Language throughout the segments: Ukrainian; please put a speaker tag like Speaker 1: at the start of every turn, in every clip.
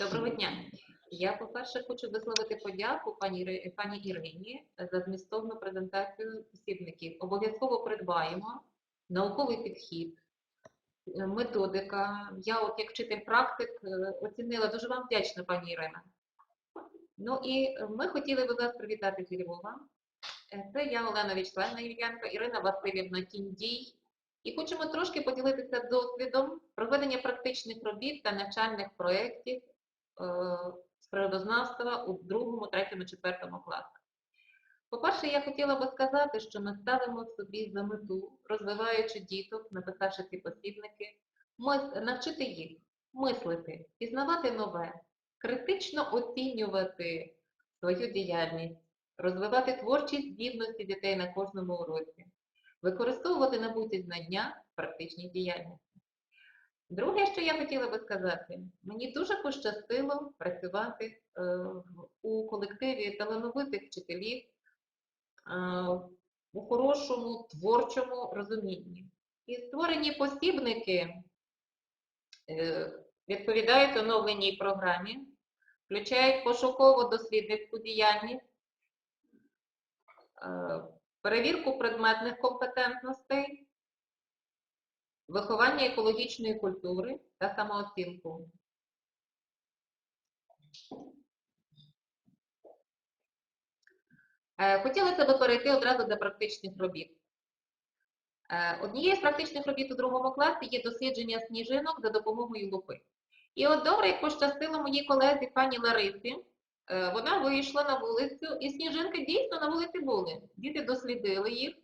Speaker 1: Доброго дня. Я, по-перше, хочу висловити подяку пані, пані Ірині за змістовну презентацію посібників. Обов'язково придбаємо науковий підхід, е, методика. Я, от як вчитель практик, е, оцінила дуже вам вдячна, пані Ірина. Ну і ми хотіли би вас привітати зі Львова. Е, Це я, Олена Вячеславівна Єв'янка, Ірина Васильівна Кіндій. І хочемо трошки поділитися досвідом проведення практичних робіт та навчальних проєктів з природознавства у другому, третьому, четвертому класах. По-перше, я хотіла би сказати, що ми ставимо собі за мету, розвиваючи діток, написавши ці посібники, навчити їх мислити, пізнавати нове, критично оцінювати свою діяльність, розвивати творчі здібності дітей на кожному уроці, використовувати набуті знання в практичній діяльності. Друге, що я хотіла би сказати, мені дуже пощастило працювати е, у колективі талановитих вчителів е, у хорошому творчому розумінні. І створені посібники е, відповідають оновленій програмі, включають пошуково-дослідницьку діяльність, перевірку предметних компетентностей, виховання екологічної культури та самооцінку. Е, Хотілося б перейти одразу до практичних робіт. Е, Однією з практичних робіт у другому класі є дослідження сніжинок за допомогою лупи. І от добре, як пощастило моїй колезі пані Ларисі, е, вона вийшла на вулицю, і сніжинки дійсно на вулиці були. Діти дослідили їх,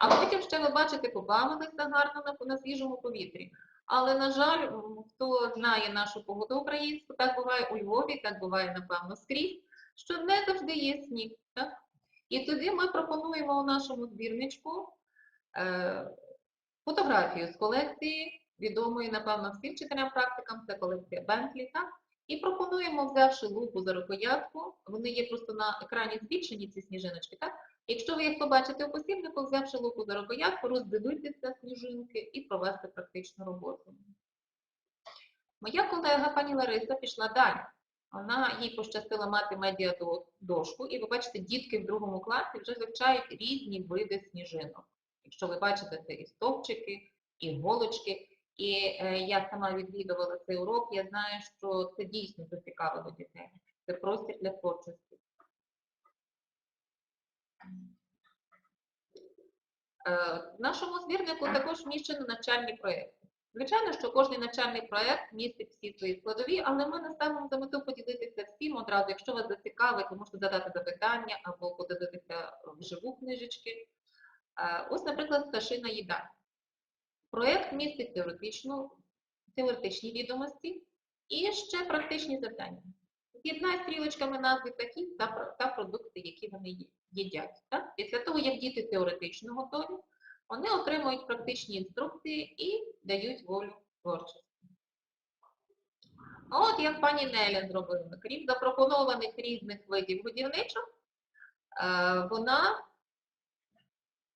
Speaker 1: а потім ще, ви бачите, побавилися гарно на, на свіжому повітрі. Але, на жаль, хто знає нашу погоду українську, так буває у Львові, так буває, напевно, скрізь, що не завжди є сніг. Так? І тоді ми пропонуємо у нашому збірничку е, фотографію з колекції, відомої, напевно, всім вчителям практикам, це колекція Бентлі, так? І пропонуємо, взявши лупу за рукоятку, вони є просто на екрані збільшені, ці сніжиночки, так? Якщо ви їх побачите у посібнику, взявши лупу за рукоятку, роздивитися сніжинки і провести практичну роботу. Моя колега пані Лариса пішла далі. Вона їй пощастило мати медіадошку, і ви бачите, дітки в другому класі вже вивчають різні види сніжинок. Якщо ви бачите, це і стовпчики, і голочки. І е, я сама відвідувала цей урок, я знаю, що це дійсно зацікавило дітей. Це простір для творчості. Е, В нашому збірнику також вміщено навчальні проєкти. Звичайно, що кожен навчальний проєкт містить всі свої складові, але ми не ставимо за мету поділитися всім одразу. Якщо вас зацікавить, ви можете задати запитання або подивитися вживу книжечки. Е, Ось, наприклад, пташина їда. Проєкт містить теоретичну, теоретичні відомості і ще практичні завдання. З'єднай стрілочками назви птахів та, та продукти, які вони їдять. Так? Після того, як діти теоретично готові, вони отримують практичні інструкції і дають волю творчості. А от як пані Неля зробила, крім запропонованих різних видів будівничок, е, вона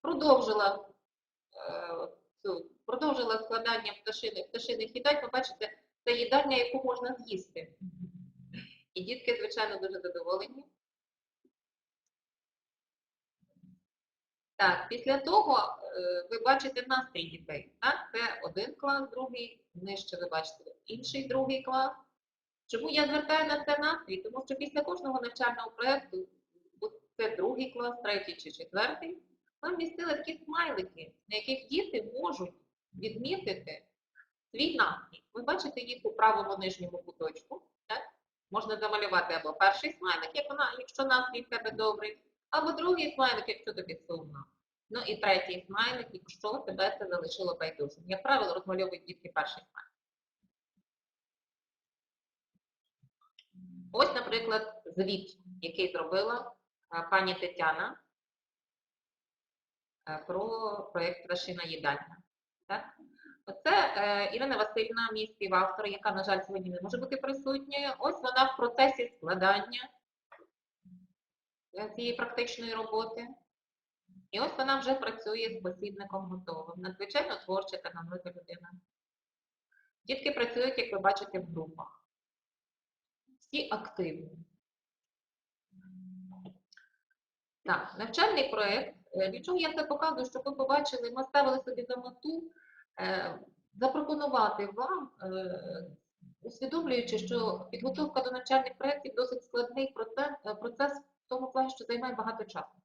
Speaker 1: продовжила, е, цю, продовжила складання пташиних, пташиних їдань. Ви бачите, це їдальня, яку можна з'їсти. І дітки, звичайно, дуже задоволені. Так, після того е, ви бачите настрій дітей. Так? Це один клас, другий, нижче ви бачите інший другий клас. Чому я звертаю на це настрій? Тому що після кожного навчального проєкту, це другий клас, третій чи четвертий, ми вмістили такі смайлики, на яких діти можуть відмітити свій настрій. Ви бачите їх у правому нижньому куточку. Так? Можна замалювати або перший смайлик, як вона, якщо настрій в тебе добрий, або другий смайлик, якщо тобі сумно. Ну і третій смайлик, якщо тебе це залишило байдужим. Як правило, розмальовують дітки перший смайлик. Ось, наприклад, звіт, який зробила е, пані Тетяна е, про проєкт Пташина їдальня. Так? Оце е, Ірина Васильівна, мій співавтор, яка, на жаль, сьогодні не може бути присутньою. Ось вона в процесі складання цієї практичної роботи. І ось вона вже працює з посібником готовим. Надзвичайно творча та талановита людина. Дітки працюють, як ви бачите, в групах. всі активні. Так, навчальний проєкт. Е, Для чого я це показую, щоб ви побачили, ми ставили собі за мету е, запропонувати вам, е, усвідомлюючи, що підготовка до навчальних проєктів досить складний процес, процес в тому плані, що займає багато часу.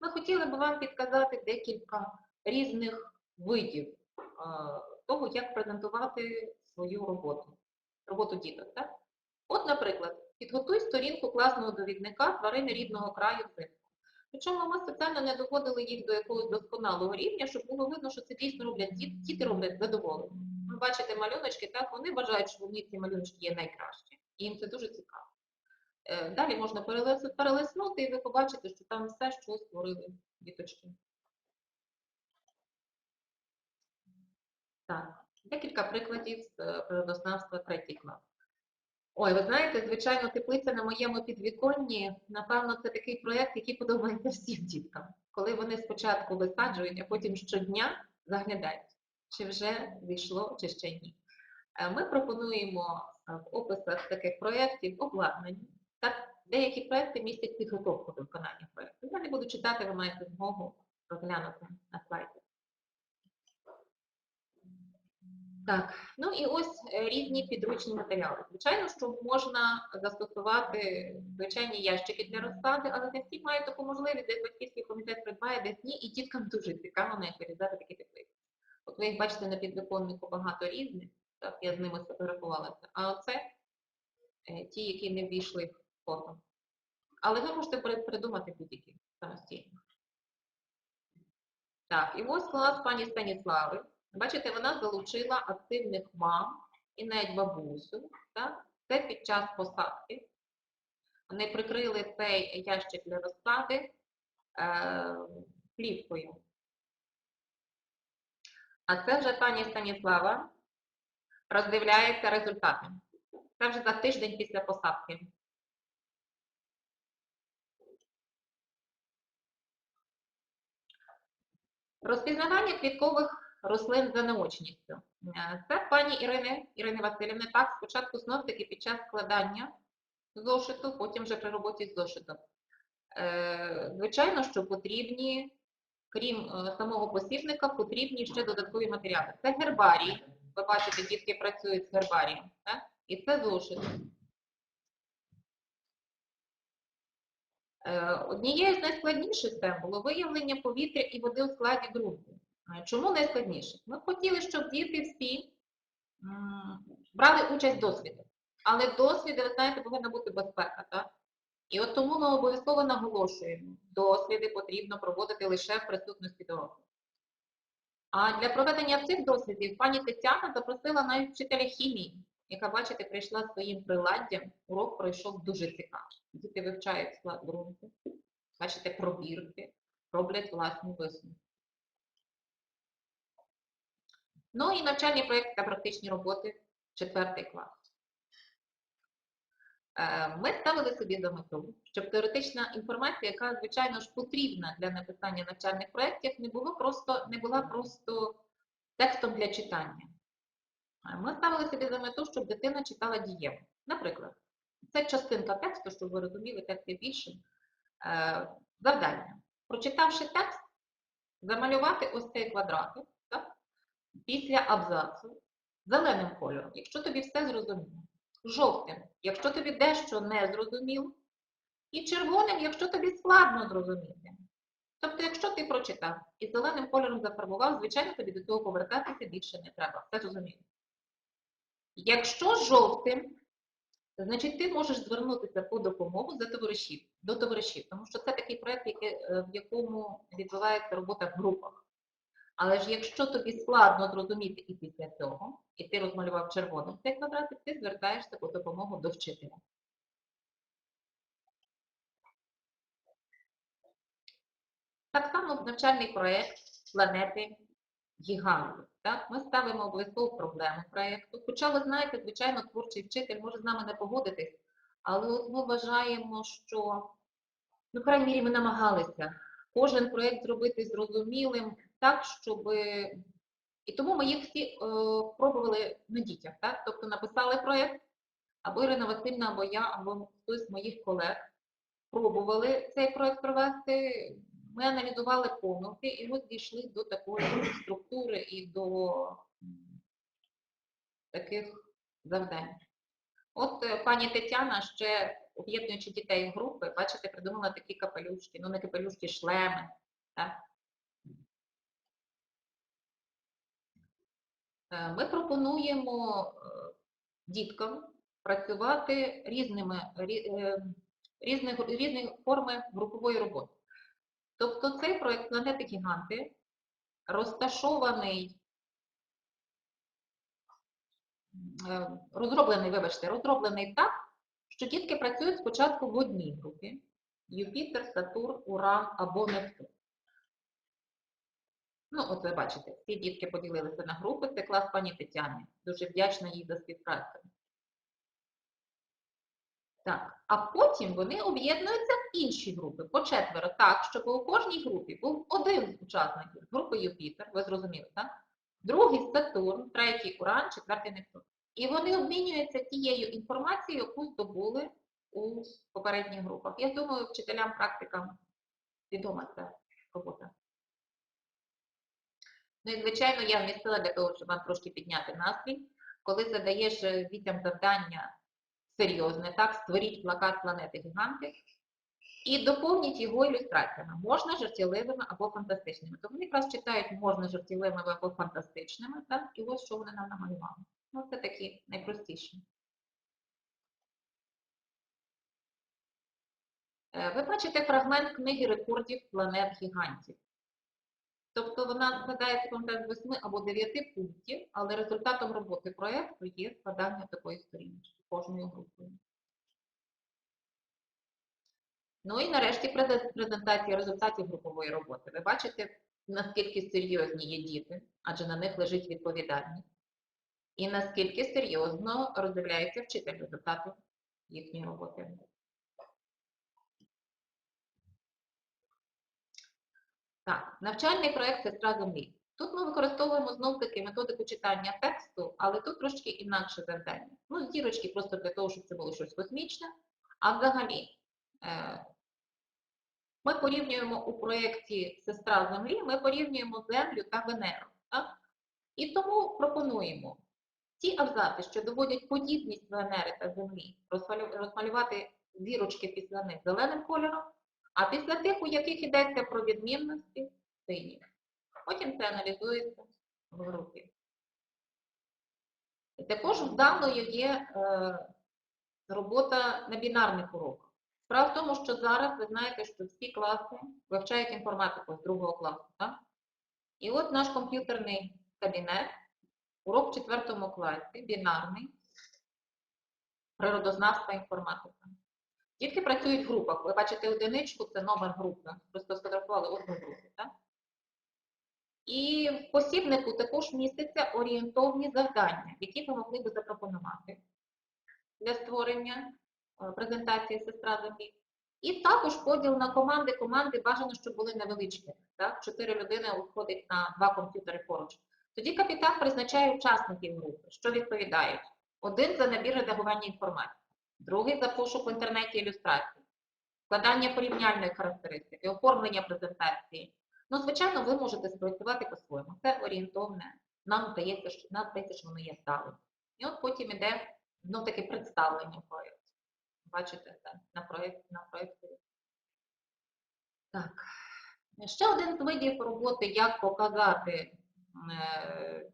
Speaker 1: Ми хотіли би вам підказати декілька різних видів того, як презентувати свою роботу, роботу діток. От, наприклад, підготуй сторінку класного довідника тварини рідного краю взимку. Причому ми спеціально не доводили їх до якогось досконалого рівня, щоб було видно, що це дійсно роблять діти, діти роблять задоволені. Ви бачите малюночки, так, вони вважають, що в них ці малюночки є найкращі, і їм це дуже цікаво. Е, Далі можна перелиснути, і ви побачите, що там все, що створили діточки. Так, декілька прикладів з е, природознавства третій клас. Ой, ви знаєте, звичайно, теплиця на моєму підвіконні, напевно, це такий проєкт, який подобається всім діткам. Коли вони спочатку висаджують, а потім щодня заглядають, чи вже зійшло, чи ще ні. Е, Ми пропонуємо е, в описах таких проєктів обладнання. Так, деякі проєкти містять підготовку до виконання проєкту. Я не буду читати, ви маєте змогу розглянути на слайді. Так, ну і ось е, різні підручні матеріали. Звичайно, що можна застосувати звичайні ящики для розсади, але не всі мають таку можливість, десь батьківський комітет придбає, десь ні, і діткам дуже цікаво навіть вирізати такі теплиці. От ви їх бачите на підвиконнику багато різних, так, я з ними сфотографувалася. А оце е, ті, які не ввійшли в фото. Але ви можете придумати будь-які самостійно. Так, і ось клас пані Станіслави. Бачите, вона залучила активних мам і навіть бабусю. Це під час посадки. Вони прикрили цей ящик для розсади е, плівкою. А це вже пані Станіслава роздивляється результати. Це вже за тиждень після посадки. Розпізнавання квіткових рослин за наочністю. Е, Це пані Ірини, Ірини Васильівни. Так, спочатку знов таки під час складання зошиту, потім вже при роботі з зошитом. Е, Звичайно, що потрібні, крім е, самого посібника, потрібні ще додаткові матеріали. Це гербарій. Ви бачите, дітки працюють з гербарієм. І це зошит. Однією з найскладніших тем було виявлення повітря і води у складі ґрунту. Е, Чому найскладніше? Ми хотіли, щоб діти всі брали участь в досвіді. Але в досвіді, ви знаєте, повинна бути безпека. Так? І от тому ми обов'язково наголошуємо, досліди потрібно проводити лише в присутності дорослих. А для проведення цих дослідів пані Тетяна запросила навіть вчителя хімії, яка, бачите, прийшла своїм приладдям. Урок пройшов дуже цікаво. Діти вивчають склад ґрунту, бачите, пробірки, роблять власні висновки. Ну і навчальні проєкти та практичні роботи, четвертий клас. Е, Ми ставили собі за мету, щоб теоретична інформація, яка, звичайно ж, потрібна для написання навчальних проєктів, не, було просто, не була просто текстом для читання. Е, Ми ставили собі за мету, щоб дитина читала дієво. Наприклад, це частинка тексту, щоб ви розуміли, текст є більше. Е, Завдання. Прочитавши текст, замалювати ось цей квадратик? Після абзацу зеленим кольором, якщо тобі все зрозуміло. Жовтим, якщо тобі дещо не зрозуміло, і червоним, якщо тобі складно зрозуміти. Тобто, якщо ти прочитав і зеленим кольором зафарбував, звичайно, тобі до того повертатися більше не треба. Все зрозуміло. Якщо жовтим, значить ти можеш звернутися по допомогу за товаришів, до товаришів, тому що це такий проєкт, е, в якому відбувається робота в групах. Але ж якщо тобі складно зрозуміти і після цього, і ти розмалював червоним цей квадратик, ти звертаєшся по допомогу до вчителя. Так само навчальний проєкт планети гігантів. Ми ставимо обов'язково проблему проєкту. Хоча ви знаєте, звичайно, творчий вчитель може з нами не погодитись, але от ми вважаємо, що, ну, в крайній мірі, ми намагалися кожен проєкт зробити зрозумілим так, щоб. І тому ми їх всі е, пробували на дітях. Так? Тобто написали проєкт, або Ірина Васильівна, або я, або хтось з моїх колег пробували цей проект провести. Ми аналізували помилки і от дійшли до такої структури і до таких завдань. От е, пані Тетяна ще об'єднуючи дітей в групи, бачите, придумала такі капелюшки, ну не капелюшки, шлеми. Так? Ми пропонуємо е, діткам працювати різними рі- е, різних, різні форми групової роботи. Тобто цей проект планети Гіганти розташований, е, розроблений, вибачте, розроблений так, що дітки працюють спочатку в одній групі: Юпітер, Сатурн, Уран або Нептун. Ну, от ви бачите, всі дітки поділилися на групи, це клас пані Тетяни. Дуже вдячна їй за співпрацю. Так, а потім вони об'єднуються в інші групи по четверо, так, щоб у кожній групі був один з учасників групи Юпітер, ви зрозуміли, так? Другий Сатурн, третій Уран, четвертий Нептун. І вони обмінюються тією інформацією, яку здобули у попередніх групах. Я думаю, вчителям, практикам відома ця робота. Ну і, звичайно, я вмістила для того, щоб вам трошки підняти настрій. Коли задаєш е, дітям завдання серйозне, так, створіть плакат планети гіганти і доповніть його ілюстраціями. Можна жартівливими або фантастичними. То вони якраз читають можна жартівливими або фантастичними, так, і ось що вони нам намалювали. Ну, це такі найпростіші. Е, Ви бачите фрагмент книги рекордів планет гігантів. Тобто вона складається пам'ятаю, з 8 або 9 пунктів, але результатом роботи проєкту є складання такої сторіночки кожною групою. Ну і нарешті презентація результатів групової роботи. Ви бачите, наскільки серйозні є діти, адже на них лежить відповідальність. І наскільки серйозно роздивляється вчитель результатів їхньої роботи. Так, навчальний проєкт «Сестра землі». Тут ми використовуємо знов таки методику читання тексту, але тут трошки інакше завдання. Ну, зірочки просто для того, щоб це було щось космічне. А взагалі, е, ми порівнюємо у проєкті Сестра Землі, ми порівнюємо Землю та Венеру. Так? І тому пропонуємо ті абзаци, що доводять подібність Венери та Землі, розмалювати зірочки після них зеленим кольором, а після тих, у яких йдеться про відмінності, синім. Потім це аналізується в групі. І Також вдалою є е, робота на бінарних уроках. Справа в тому, що зараз ви знаєте, що всі класи вивчають інформатику з другого класу. Так? І от наш комп'ютерний кабінет, урок в четвертому класі, бінарний, природознавства інформатика. Дітки працюють в групах. Ви бачите одиничку, це номер групи. Просто сфотографували одну групу. Так? І в посібнику також містяться орієнтовні завдання, які ви могли би запропонувати для створення е, презентації сестра землі. І також поділ на команди. Команди бажано, щоб були невеличкі. Так? Чотири людини виходить на два комп'ютери поруч. Тоді капітан призначає учасників групи, що відповідають. Один за набір редагування інформації, другий за пошук в інтернеті ілюстрацій, складання порівняльної характеристики, оформлення презентації. Ну, звичайно, ви можете спрацювати по-своєму. Це орієнтовне. Нам здається, що нам здається, що воно є сталим. І от потім іде ну, таке представлення проєкту. Бачите, так, на проєкт, на проєкті. Так. Ще один з видів роботи, як показати е,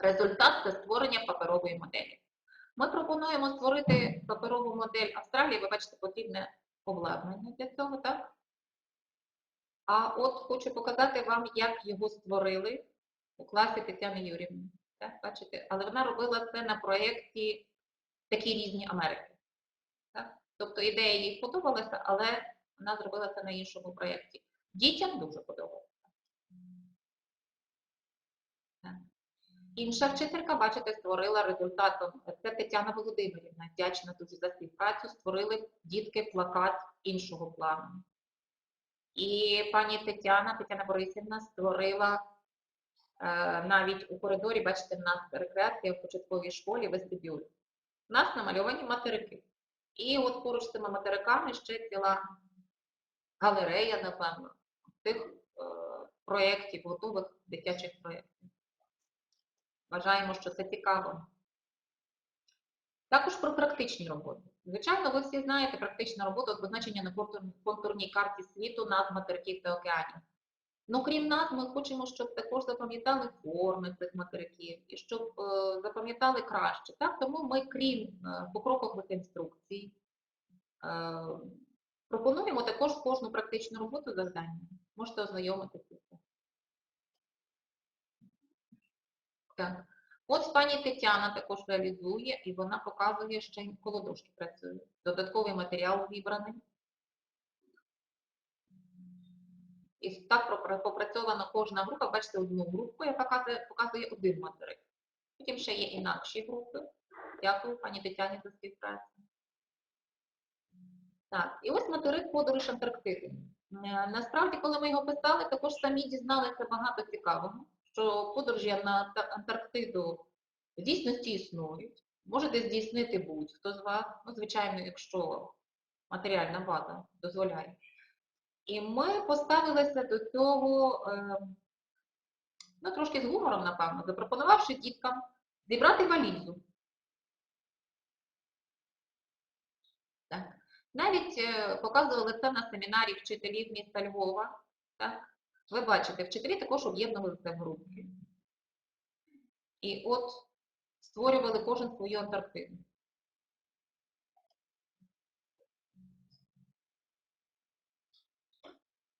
Speaker 1: результат це створення паперової моделі. Ми пропонуємо створити паперову модель Австралії. Ви бачите, потрібне обладнання для цього, так? А от хочу показати вам, як його створили у класі Тетяни Юрівни. Так, бачите? Але вона робила це на проєкті такі різні Америки. Так? Тобто ідея їй сподобалася, але вона зробила це на іншому проєкті. Дітям дуже подобається. Так. Інша вчителька, бачите, створила результатом. Це Тетяна Володимирівна, вдячна дуже за співпрацю. Створили дітки плакат іншого плану. І пані Тетяна, Тетяна Борисівна створила Е, Навіть у коридорі, бачите, в нас рекреація в початковій школі, вестибюль. У нас намальовані материки. І от поруч з цими материками ще ціла галерея, напевно, тих е, проєктів, готових дитячих проєктів. Вважаємо, що це цікаво. Також про практичні роботи. Звичайно, ви всі знаєте практична робота от позначення на контур- контурній карті світу назв материків та океанів. Ну, крім нас, ми хочемо, щоб також запам'ятали форми цих материків і щоб е, запам'ятали краще. Так? Тому ми, крім е, покрокових інструкцій, е, пропонуємо також кожну практичну роботу завдання. Можете ознайомитися. з цим. Так. От пані Тетяна також реалізує, і вона показує, що коло дошки працює. Додатковий матеріал вібраний. І так попрацьована кожна група. Бачите, одну групу, яка показує, показує один материк. Потім ще є інакші групи. Дякую пані Тетяні за співпрацю. Так, і ось материк подорож Антарктиди. Е, Насправді, коли ми його писали, також самі дізналися багато цікавого, що подорожі на Антарктиду в дійсності існують. Можете здійснити будь-хто з вас, ну, звичайно, якщо матеріальна база дозволяє. І ми поставилися до цього е, ну, трошки з гумором, напевно, запропонувавши діткам зібрати валізу. Так. Навіть е, показували це на семінарі вчителів міста Львова. Так? Ви бачите, вчителі також об'єднувалися в групи. І от створювали кожен свою Антарктиду.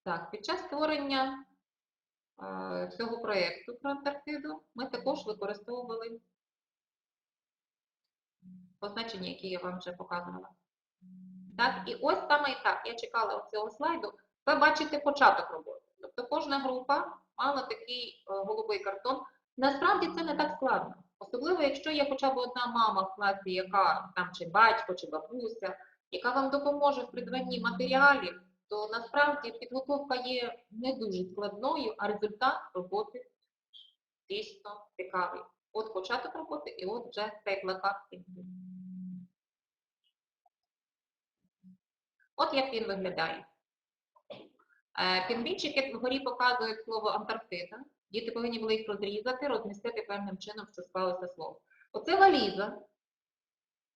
Speaker 1: Так, під час створення е, цього проєкту про Антарктиду ми також використовували позначення, які я вам вже показувала. Так, і ось саме і так, я чекала цього слайду. Ви бачите початок роботи. Тобто кожна група мала такий е, голубий картон. Насправді це не так складно. Особливо, якщо є хоча б одна мама в класі, яка там чи батько, чи бабуся, яка вам допоможе в придбанні матеріалів, то насправді підготовка є не дуже складною, а результат роботи дійсно цікавий. От початок роботи і от вже цей плакат. От як він виглядає. Е, Пінгвінчики вгорі показують слово Антарктида. Діти повинні були їх розрізати, розмістити певним чином, що склалося слово. Оце валіза,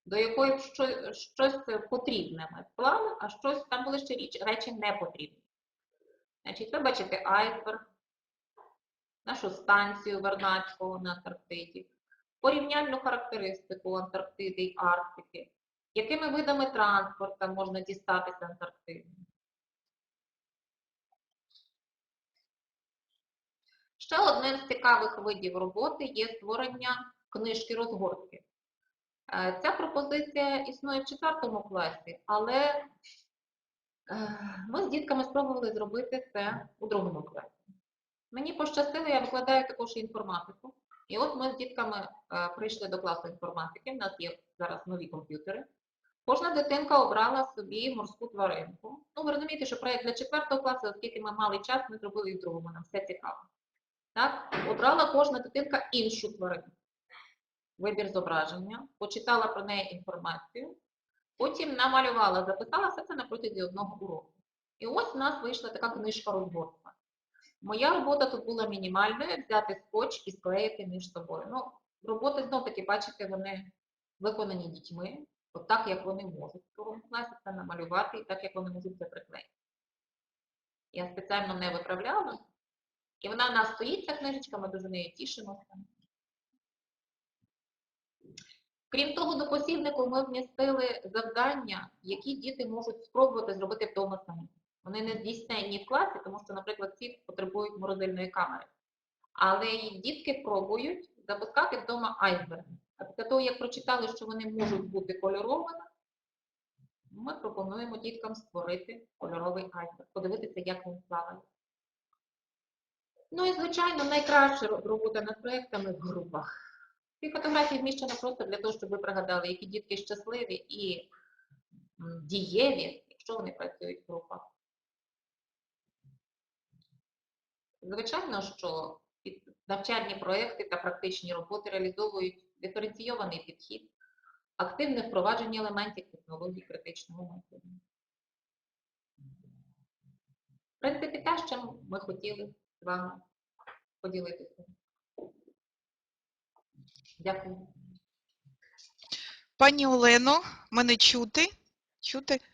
Speaker 1: до якої що- щось потрібне ми вклали, а щось там були ще речі не потрібні. Значить, ви бачите айсберг, нашу станцію Вернадського на Антарктиді, порівняльну характеристику Антарктиди і Арктики, якими видами транспорту можна дістатися Антарктиди. Ще одним з цікавих видів роботи є створення книжки розгортки. Е, Ця пропозиція існує в 4 класі, але е, ми з дітками спробували зробити це у другому класі. Мені пощастило, я викладаю також інформатику. І от ми з дітками е, прийшли до класу інформатики, в нас є зараз нові комп'ютери. Кожна дитинка обрала собі морську тваринку. Ну, ви розумієте, що проєкт для 4 класу, оскільки ми мали час, ми зробили і в другому, нам все цікаво. Так? Обрала кожна дитинка іншу тварину. Вибір зображення, почитала про неї інформацію, потім намалювала, записала все це на протязі одного уроку. І ось в нас вийшла така книжка розгортка. Моя робота тут була мінімальною, взяти скотч і склеїти між собою. Ну, роботи знов-таки, бачите, вони виконані дітьми, от так, як вони можуть в другому класі це намалювати, і так, як вони можуть це приклеїти. Я спеціально не виправляла, і вона в нас стоїть, ця книжечка, ми дуже нею тішимося. Крім того, до посібнику ми вмістили завдання, які діти можуть спробувати зробити вдома самі. Вони не здійснені в класі, тому що, наприклад, ці потребують морозильної камери. Але дітки пробують запускати вдома айсберги. А після того, як прочитали, що вони можуть бути кольоровими, ми пропонуємо діткам створити кольоровий айсберг, подивитися, як він плаває. Ну і, звичайно, найкраща робота над проєктами в групах. Ці фотографії вміщено просто для того, щоб ви пригадали, які дітки щасливі і дієві, якщо вони працюють в групах. Звичайно, що навчальні проекти та практичні роботи реалізовують диференційований підхід, активне впровадження елементів технологій критичного мислення. В принципі, те, з чим ми хотіли вами поділитися. Дякую.
Speaker 2: Пані Олено, мене чути? Чути?
Speaker 1: Так,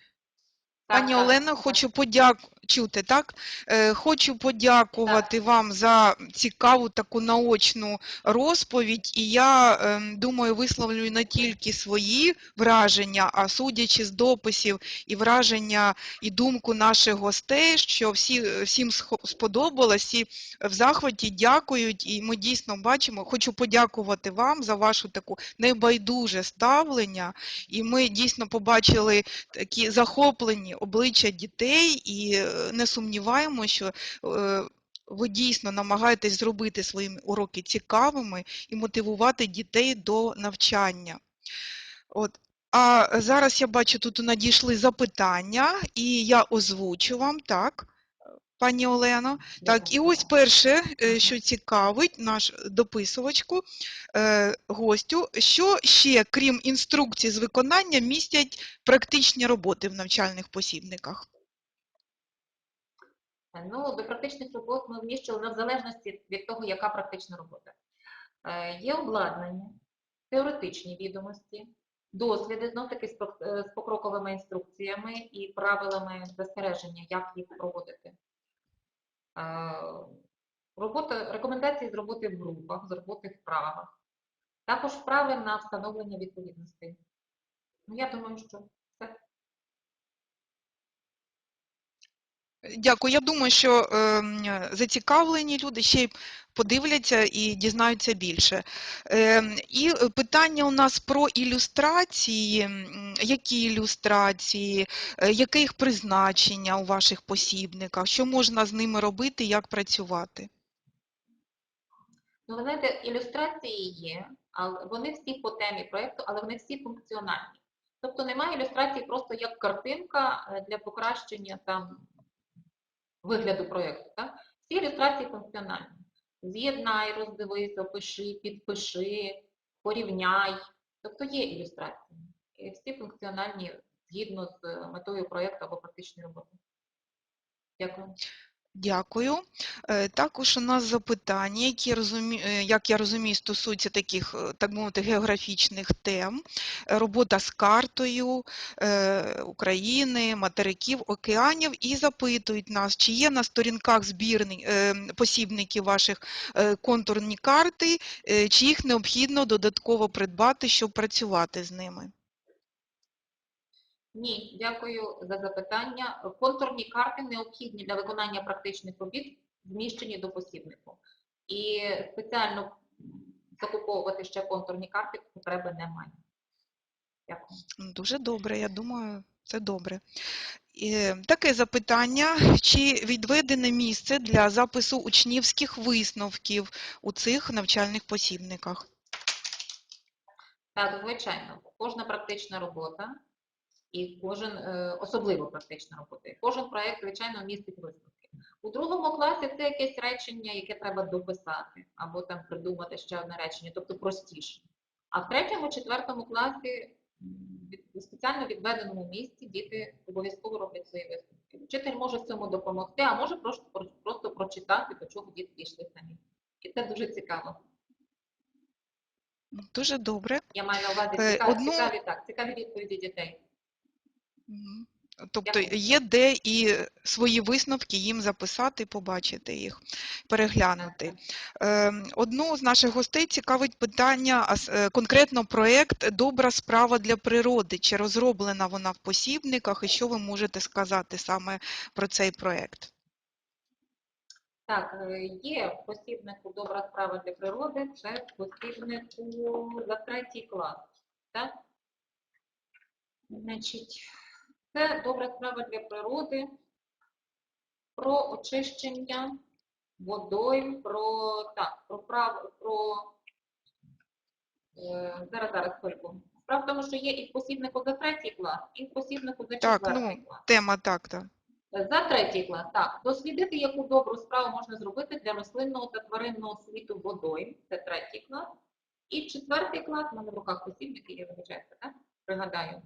Speaker 2: Пані
Speaker 1: так,
Speaker 2: Олено,
Speaker 1: так.
Speaker 2: хочу подяку... чути, так? Е, хочу подякувати вам за цікаву таку наочну розповідь. І я ем, думаю, висловлю не тільки свої враження, а судячи з дописів і враження і думку наших гостей, що всі, всім сподобалось, всі в захваті дякують. І ми дійсно бачимо. Хочу подякувати вам за вашу таку небайдуже ставлення. І ми дійсно побачили такі захоплені обличчя дітей і не сумніваємося, що е, ви дійсно намагаєтесь зробити свої уроки цікавими і мотивувати дітей до навчання. От. А зараз я бачу, тут надійшли запитання, і я озвучу вам, так, пані Олено. Так, і ось перше, е, що цікавить наш дописувачку, е, гостю, що ще, крім інструкцій з виконання, містять практичні роботи в навчальних посібниках?
Speaker 1: Ну, до практичних робот ми вміщили в залежності від того, яка практична робота. Е, Є обладнання, теоретичні відомості, досліди, знов таки е, з покроковими інструкціями і правилами застереження, як їх проводити. Е, Робота, рекомендації з роботи в групах, з роботи в правах. Також вправи на встановлення відповідностей. Ну, я думаю, що
Speaker 2: Дякую. Я думаю, що ем, зацікавлені люди ще й подивляться і дізнаються більше. Ем, І е, питання у нас про ілюстрації. Які ілюстрації, е, яке їх призначення у ваших посібниках, що можна з ними робити, як працювати?
Speaker 1: Ну, ви знаєте, ілюстрації є, але вони всі по темі проєкту, але вони всі функціональні. Тобто немає ілюстрації просто як картинка е, для покращення там вигляду проєкту. Так? Всі ілюстрації функціональні. З'єднай, роздивись, опиши, підпиши, порівняй. Тобто є ілюстрації. І всі функціональні згідно з е, метою проєкту або практичної роботи. Дякую.
Speaker 2: Дякую. Е, Також у нас запитання, які, е, як я розумію, стосуються таких, е, так мовити, географічних тем. Робота з картою України, материків, океанів і запитують нас, чи є на сторінках збірних посібників ваших контурні карти, чи їх необхідно додатково придбати, щоб працювати з ними.
Speaker 1: Ні, дякую за запитання. Контурні карти необхідні для виконання практичних робіт, зміщені до посібнику. І спеціально закуповувати ще контурні карти потреби немає. Дякую.
Speaker 2: Дуже добре, я думаю, це добре. І Таке запитання, чи відведене місце для запису учнівських висновків у цих навчальних посібниках?
Speaker 1: Так, звичайно, кожна практична робота і кожен, е, особливо практична робота, і кожен проєкт, звичайно, містить висновки. У другому класі це якесь речення, яке треба дописати, або там придумати ще одне речення, тобто простіше. А в третьому, четвертому класі у спеціально відведеному місці діти обов'язково роблять свої висновки. Вчитель може в цьому допомогти, а може просто, просто прочитати, до чого діти дійшли самі. І це дуже цікаво.
Speaker 2: Дуже добре.
Speaker 1: Я маю на увазі
Speaker 2: Е,
Speaker 1: цікаві,
Speaker 2: одну-
Speaker 1: цікаві, так, цікаві відповіді дітей.
Speaker 2: Тобто є де і свої висновки їм записати, побачити їх, переглянути. Ем, Одну з наших гостей цікавить питання, е, конкретно проєкт «Добра справа для природи». Чи розроблена вона в посібниках і що ви можете сказати саме про цей проєкт?
Speaker 1: Так, е, є в посібнику Добра справа для природи, це в посібнику за третій клас. Так? Значить, це добра справа для природи про очищення водойм, про так, про право, про е, зараз, зараз хвильку. Справа в тому, що є і посібнику за третій клас, і посібнику за
Speaker 2: Так,
Speaker 1: четвертий
Speaker 2: ну,
Speaker 1: клас.
Speaker 2: Тема так, так.
Speaker 1: За третій клас, так, дослідити, яку добру справу можна зробити для рослинного та тваринного світу водойм, це третій клас. І четвертий клас, в мене в руках посібники, я вибачаюся, так? Пригадаю.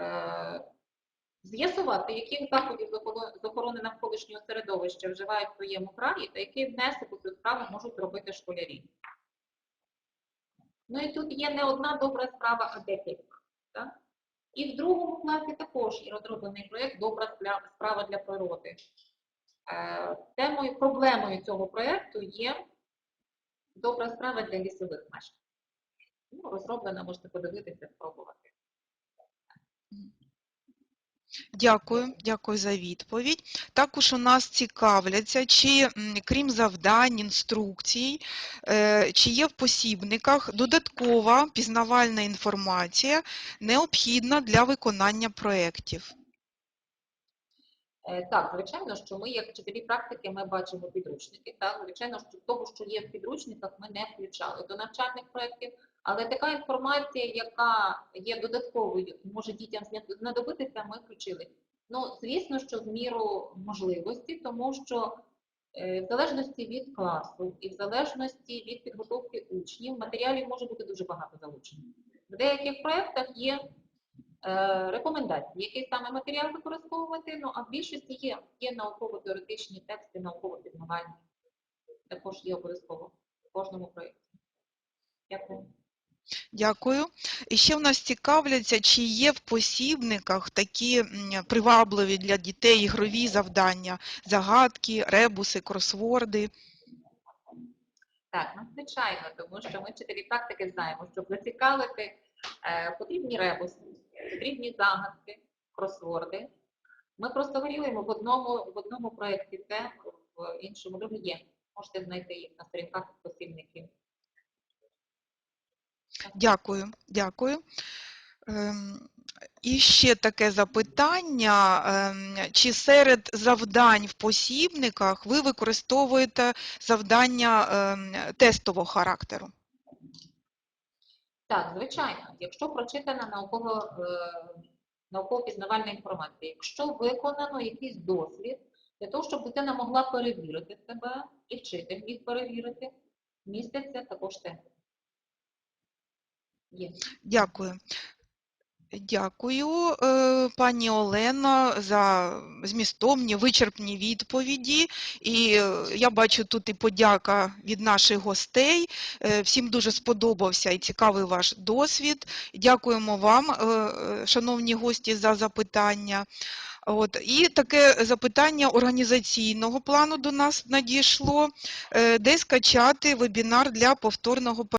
Speaker 1: Е, З'ясувати, які заходів охорони навколишнього середовища вживають в своєму краї та який внесок у цю справу можуть зробити школярі. Ну і тут є не одна добра справа, а декілька. І в другому класі також є розроблений проєкт Добра справа для природи. Е, Темою, проблемою цього проєкту є добра справа для лісових мешканців. Ну, розроблена, можете подивитися, спробувати.
Speaker 2: Дякую, дякую за відповідь. Також у нас цікавляться, чи крім завдань, інструкцій, е, чи є в посібниках додаткова пізнавальна інформація, необхідна для виконання проєктів.
Speaker 1: Е, Так, звичайно, що ми, як вчителі практики, ми бачимо підручники. Так, звичайно, що того, що є в підручниках, ми не включали до навчальних проєктів. Але така інформація, яка є додатковою, може дітям знадобитися, ми включили. Ну, звісно, що в міру можливості, тому що е, в залежності від класу і в залежності від підготовки учнів, матеріалів може бути дуже багато залучено. В деяких проєктах є е, рекомендації, який саме матеріал використовувати, ну а в більшості є, є науково-теоретичні тексти, науково-пізнавальні. Також є обов'язково в кожному проєкті. Дякую.
Speaker 2: Дякую. І ще в нас цікавляться, чи є в посібниках такі привабливі для дітей ігрові завдання, загадки, ребуси, кросворди.
Speaker 1: Так, ну, звичайно, тому що ми вчителі практики знаємо, щоб зацікавити е, потрібні ребуси, потрібні загадки, кросворди. Ми просто варіюємо в одному, в одному проєкті це, в іншому є. Можете знайти їх на сторінках посібників.
Speaker 2: Дякую, дякую. Ем, І ще таке запитання, ем, чи серед завдань в посібниках ви використовуєте завдання ем, тестового характеру?
Speaker 1: Так, звичайно, якщо прочитана науково, е, науково-пізнавальна інформація, якщо виконано якийсь дослід, для того, щоб дитина могла перевірити себе, і вчитель міг перевірити, міститься також те.
Speaker 2: Дякую. Дякую, е, пані Олено, за змістовні, вичерпні відповіді. І е, я бачу тут і подяка від наших гостей. Е, Всім дуже сподобався і цікавий ваш досвід. Дякуємо вам, шановні гості, за запитання. От. І таке запитання організаційного плану до нас надійшло, де скачати вебінар для повторного